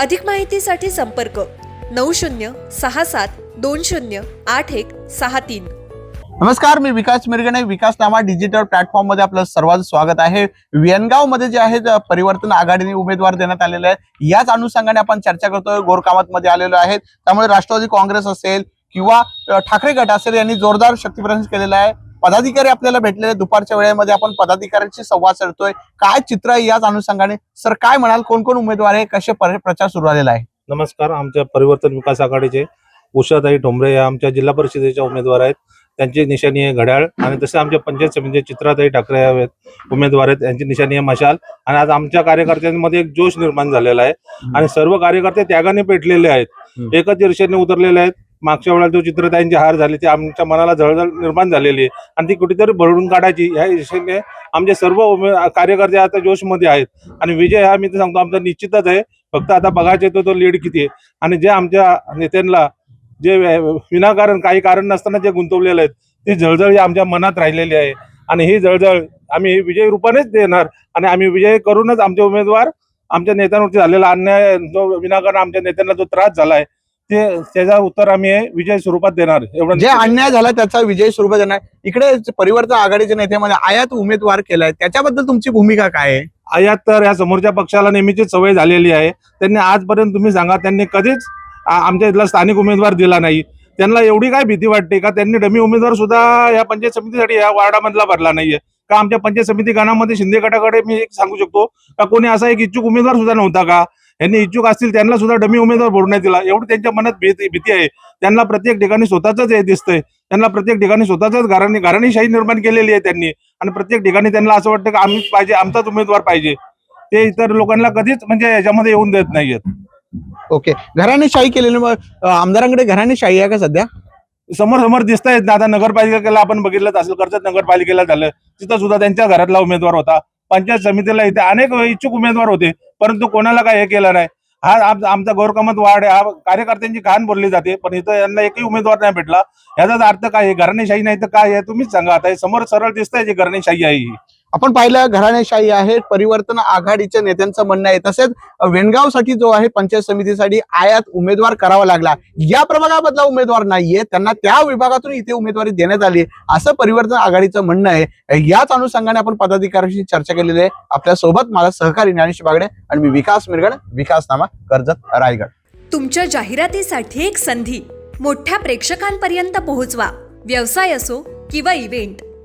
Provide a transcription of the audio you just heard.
अधिक माहितीसाठी संपर्क नऊ शून्य सहा सात दोन शून्य आठ एक सहा तीन. नमस्कार मी विकास मिरगणे विकास नामा डिजिटल प्लॅटफॉर्ममध्ये आपलं सर्वांचं स्वागत आहे. वियनगावमध्ये जे आहे परिवर्तन आघाडीने उमेदवार देण्यात आलेले आहेत. याच अनुषंगाने आपण चर्चा करतोय गोरकामत मध्ये आलेलो आहेत. त्यामुळे राष्ट्रवादी काँग्रेस असेल किंवा ठाकरे गट असेल यांनी जोरदार शक्तीप्रदर्शन केलेलं आहे. पदाधिकारी आपल्याला भेटलेले. दुपारच्या वेळेमध्ये आपण पदाधिकाऱ्यांशी संवाद साधतोय. काय चित्र आहे याच अनुषंगाने? सर काय म्हणाल? कोण कोण उमेदवार आहे? कसे पर- प्रचार सुरू झालेला आहे? नमस्कार आमच्या परिवर्तन विकास आघाडीचे उषाताई ठोंबरे या आमच्या जिल्हा परिषदेच्या उमेदवार आहेत. त्यांची निशाणी आहे घड्याळ आणि तसे आमच्या पंचायत समितीचे चित्राताई ठाकरे आहेत. उमेदवार आहेत. त्यांची निशाणी आहे मशाल. आणि आज आमच्या कार्यकर्त्यांमध्ये एक जोश निर्माण झालेला आहे. आणि सर्व कार्यकर्ते त्यागाने पेटलेले आहेत. एकच ईर्षेने उतरलेले आहेत. मागच्या वेळेला जो चित्रताईंचे हार झाले ते आमच्या मनाला जळजळ निर्माण झालेली आहे. आणि ती कुठेतरी भरडून काढायची ह्या दिशेने आमचे सर्व कार्यकर्ते आता जोशमध्ये आहेत. आणि विजय हा मी तर सांगतो आमचा निश्चितच आहे. फक्त आता बघायचे तो तो लीड किती आहे. आणि जे आमच्या नेत्यांना जे विनाकारण काही कारण नसताना जे गुंतवलेले आहेत ती जळजळ ही आमच्या मनात राहिलेली आहे. आणि ही जळजळ आम्ही विजय रूपानेच देणार. आणि आम्ही विजय करूनच आमचे उमेदवार आमच्या नेत्यांवरती झालेला अन्याय जो विनाकारण आमच्या नेत्यांना जो त्रास झालाय ते त्याचा उत्तर आम्ही विजय स्वरूपात देणार. एवढं जे अन्याय झाला त्याचा विजय स्वरूप देणार. इकडे परिवर्तन आघाडीच्या नेत्यामध्ये आयात उमेदवार केलाय. त्याच्याबद्दल तुमची भूमिका काय आहे? आयात तर या समोरच्या पक्षाला नेहमीची सवय झालेली आहे. त्यांनी आजपर्यंत तुम्ही सांगा त्यांनी कधीच आमच्या इथला स्थानिक उमेदवार दिला नाही. त्यांना एवढी काय भीती वाटते का? त्यांनी डमी उमेदवार सुद्धा या पंचायत समितीसाठी या वार्डामधला भरला नाहीये. का आमच्या पंचायत समिती गणामध्ये शिंदे गटाकडे मी एक सांगू शकतो का? कोणी असा एक इच्छुक उमेदवार सुद्धा नव्हता का? यांनी इच्छुक असतील त्यांना सुद्धा डमी उमेदवार भरण्यात दिला. एवढी त्यांच्या मनात भीती भीती आहे. त्यांना प्रत्येक ठिकाणी स्वतःच हे दिसतंय. त्यांना प्रत्येक ठिकाणी स्वतःच घराणी घराणीशाही निर्माण केलेली आहे त्यांनी. आणि प्रत्येक ठिकाणी त्यांना असं वाटतं की आम्हीच पाहिजे आमचाच उमेदवार पाहिजे. ते इतर लोकांना कधीच म्हणजे याच्यामध्ये येऊन देत नाहीयेत. ओके. घराणेशाही केलेली मग आमदारांकडे घराणेशाही आहे का सध्या? समोर समोर दिसत आहेत आता नगरपालिकेला आपण बघितलं असेल कर्जत नगरपालिकेला झालं. तिथं सुद्धा त्यांच्या घरातला उमेदवार होता. पंचायत समितीला इथे अनेक इच्छुक उमेदवार होते परंतु कोणाला काय हे केलं नाही. हा आमचा गौरकमत वाढ आहे. हा कार्यकर्त्यांची खान बोलली जाते पण इथं यांना एकही उमेदवार नाही भेटला. याचाच अर्थ काय आहे? घराणेशाही नाही तर काय आहे? तुम्हीच सांगा. आता समोर सरळ दिसतंय जी घराणेशाही आहे. ही आपण पाहिलं घराणेशाही आहे परिवर्तन आघाडीच्या नेत्यांचं म्हणणं आहे. तसेच वेणगावसाठी जो आहे पंचायत समितीसाठी आयात उमेदवार करावा लागला. या प्रभागामधला उमेदवार नाहीये. त्यांना त्या विभागातून इथे उमेदवारी देण्यात आली असं परिवर्तन आघाडीचं म्हणणं आहे. याच अनुषंगाने आपण पदाधिकाऱ्यांशी चर्चा केलेली आहे. आपल्यासोबत माझा सहकारी ज्ञानेश बागडे आणि मी विकास मिरगड विकासनामा कर्जत रायगड. तुमच्या जाहिरातीसाठी एक संधी. मोठ्या प्रेक्षकांपर्यंत पोहोचवा. व्यवसाय असो किंवा इव्हेंट